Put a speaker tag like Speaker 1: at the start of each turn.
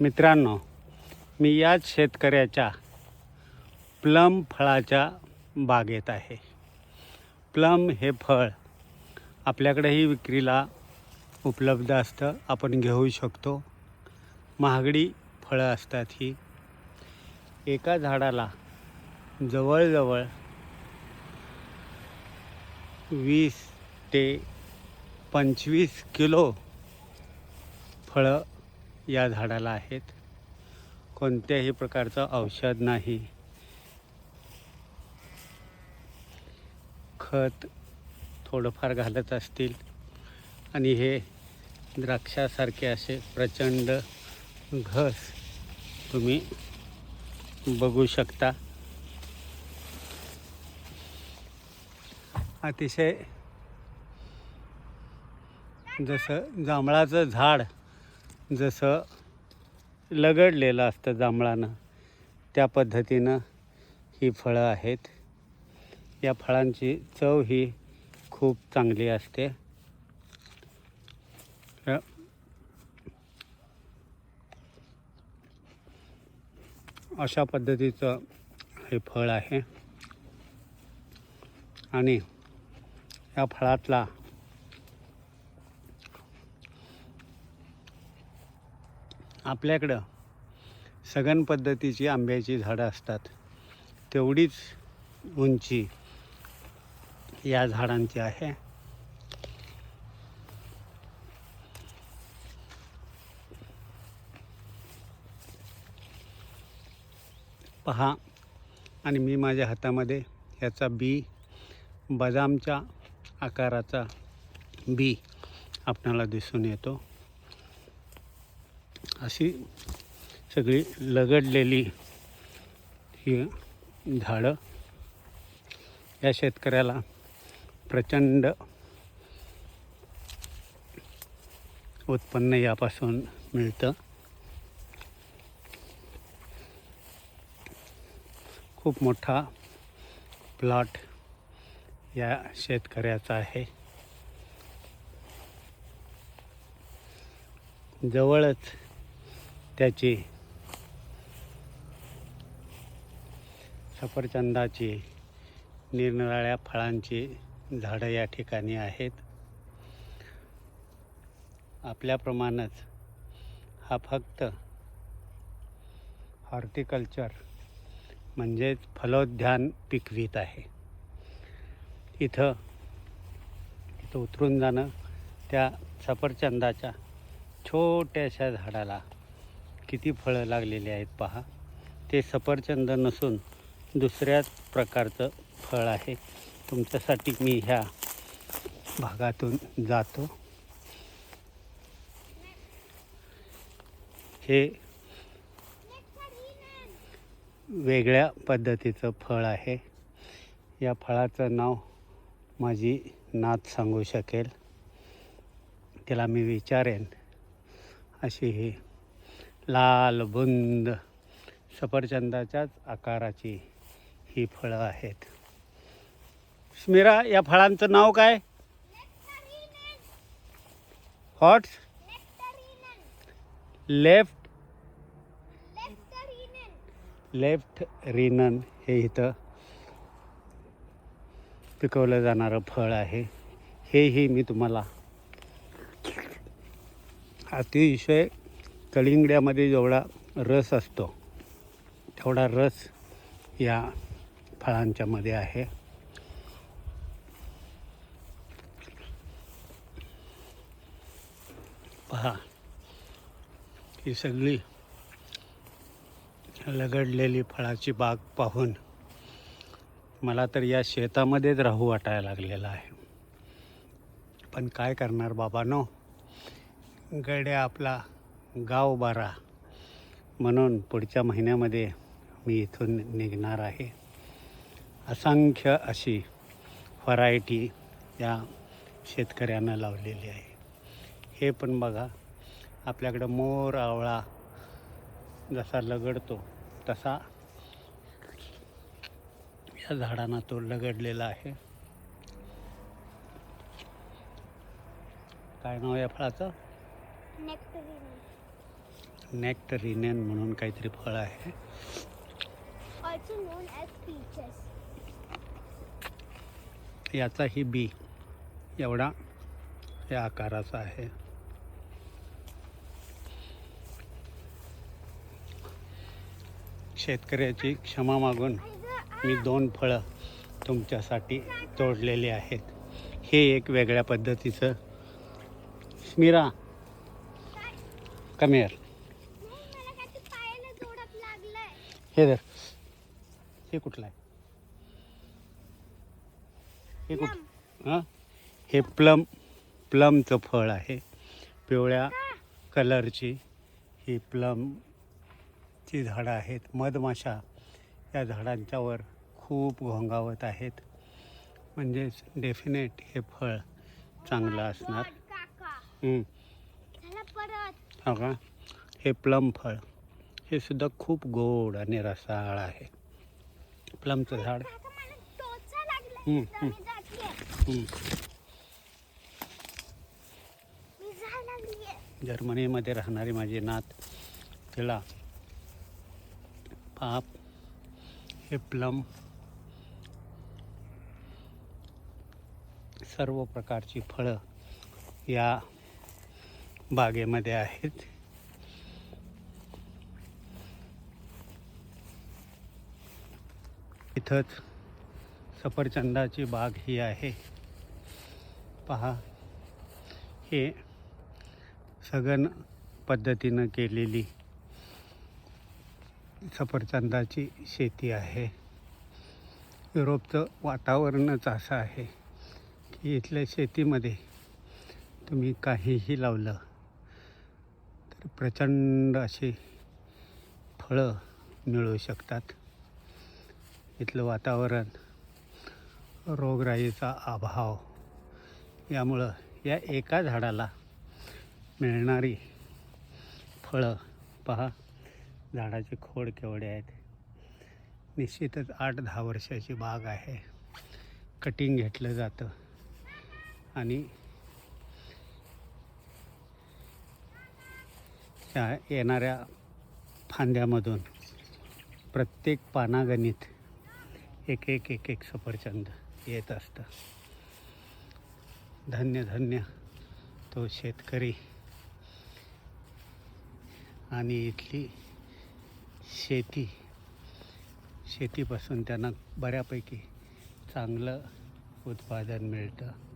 Speaker 1: मित्रांनो मी याच शेतकऱ्याच्या प्लम फळाच्या बागेत आहे. प्लम हे फळ आपल्याकडेही विक्रीला उपलब्ध असतं आपण घेऊ शकतो. महागडी फळं असतात ही. एका झाडाला जवळजवळ वीस ते पंचवीस किलो फळं या झाडाला आहेत. कोणत्याही प्रकारचं औषध नाही. खत थोडंफार घालत असतील. आणि हे द्राक्षासारखे असे प्रचंड घस तुम्ही बघू शकता. अतिशय जसं जांभळाचं झाड जसं लगडलेलं असतं जांभळानं त्या पद्धतीनं ही फळं आहेत. या फळांची चव ही खूप चांगली असते. अशा पद्धतीचं हे फळ आहे. आणि या फळातला आपल्याकडं सगन पद्धतीची आंब्याची झाडं असतात. तेवढीच उंची या झाडांची आहे. पहा आणि मी माझ्या हातामध्ये ह्याचा बी बदामच्या आकाराचा बी आपणाला दिसून येतो. अशी सगळी लगडलेली ही झाडं या शेतकऱ्याला प्रचंड उत्पन्न यापासून मिळतं. खूप मोठा प्लॉट या शेतकऱ्याचा आहे. जवळच त्याची सफरचंदाची निरनिराळ्या फळांची झाडं या ठिकाणी आहेत. आपल्याप्रमाणेच हा फक्त हॉर्टिकल्चर म्हणजेच फलोद्यान पिकवीत आहे. इथं इथं उतरून जाणं त्या सफरचंदाच्या छोट्याशा झाडाला किती फळं लागलेली आहेत पहा. ते सफरचंद नसून दुसऱ्याच प्रकारचं फळ आहे. तुमच्यासाठी मी ह्या भागातून जातो. हे वेगळ्या पद्धतीचं फळ आहे. या फळाचं नाव माझी नात सांगू शकेल. त्याला मी विचारेन. अशी ही लाल बुंद सफरचंदाच्याच आकाराची ही फळं आहेत. स्मिरा या फळांचं नाव काय? हॉट लेफ्ट लेफ्ट रिनन हे इथं पिकवलं जाणारं फळ आहे. हेही मी तुम्हाला अतिशय कलिंगड्यामध्ये जेवढा रस असतो तेवढा रस या फळांच्यामध्ये आहे. पहा ही सगळी लगडलेली फळाची बाग पाहून मला तर या शेतामध्येच राहू वाटायला लागलेला आहे. पण काय करणार बाबानो? गड्या आपला गाव बारा. म्हणून पुढच्या महिन्यामध्ये मी इथून निघणार आहे. असंख्य अशी व्हरायटी या शेतकऱ्यांना लावलेली आहे. हे पण बघा आपल्याकडं मोर आवळा जसा लगडतो तसा या झाडांना तो लगडलेला आहे. काय नाव या फळाचं? नॅक्टरिनेन म्हणून काहीतरी फळ आहे. याचा ही बी एवढा या आकाराचा आहे. शेतकऱ्याची क्षमा मागून मी दोन फळं तुमच्यासाठी तोडलेली आहेत. हे एक वेगळ्या पद्धतीचं. स्मिरा कमेर
Speaker 2: नाही मला काय ते पायाला जोडत लागलंय
Speaker 1: हे धर. हे कुठलं आहे? हे कुठ हां? हे प्लम प्लमचं फळ आहे. पिवळ्या कलरची ही प्लमची झाडं आहेत. मधमाशा या झाडांच्यावर खूप घोंगावत आहेत. म्हणजेच डेफिनेट हे फळ चांगलं असणार. हो का? हे प्लम फळ. हे सुद्धा खूप गोड आणि रसाळ आहे. प्लमचं झाड. हम्म, हम्म. जर्मनीमध्ये राहणारी माझी नात तिला पाप हे प्लम सर्व प्रकारची फळं या बागेमध्ये आहेत. इथंच सफरचंदाची बाग ही आहे. पहा हे सघन पद्धतीनं केलेली सफरचंदाची शेती आहे. युरोपचं वातावरणच असं आहे की इथल्या शेतीमध्ये तुम्ही काहीही लावलं तर प्रचंड अशी फळं मिळू शकतात. इथलं वातावरण रोगराईचा अभाव यामुळं या एका झाडाला मिळणारी फळं पहा झाडाचे खोड केवढे आहेत. निश्चितच आठ दहा वर्षाची बाग आहे. कटिंग घेतलं जातं. आणि त्या येणाऱ्या फांद्यामधून प्रत्येक पानागणित एक एक एक एक सफरचंद येत असतं. धन्य धन्य तो शेतकरी. आणि इथली शेती शेतीपासून त्यांना बऱ्यापैकी चांगलं उत्पादन मिळतं.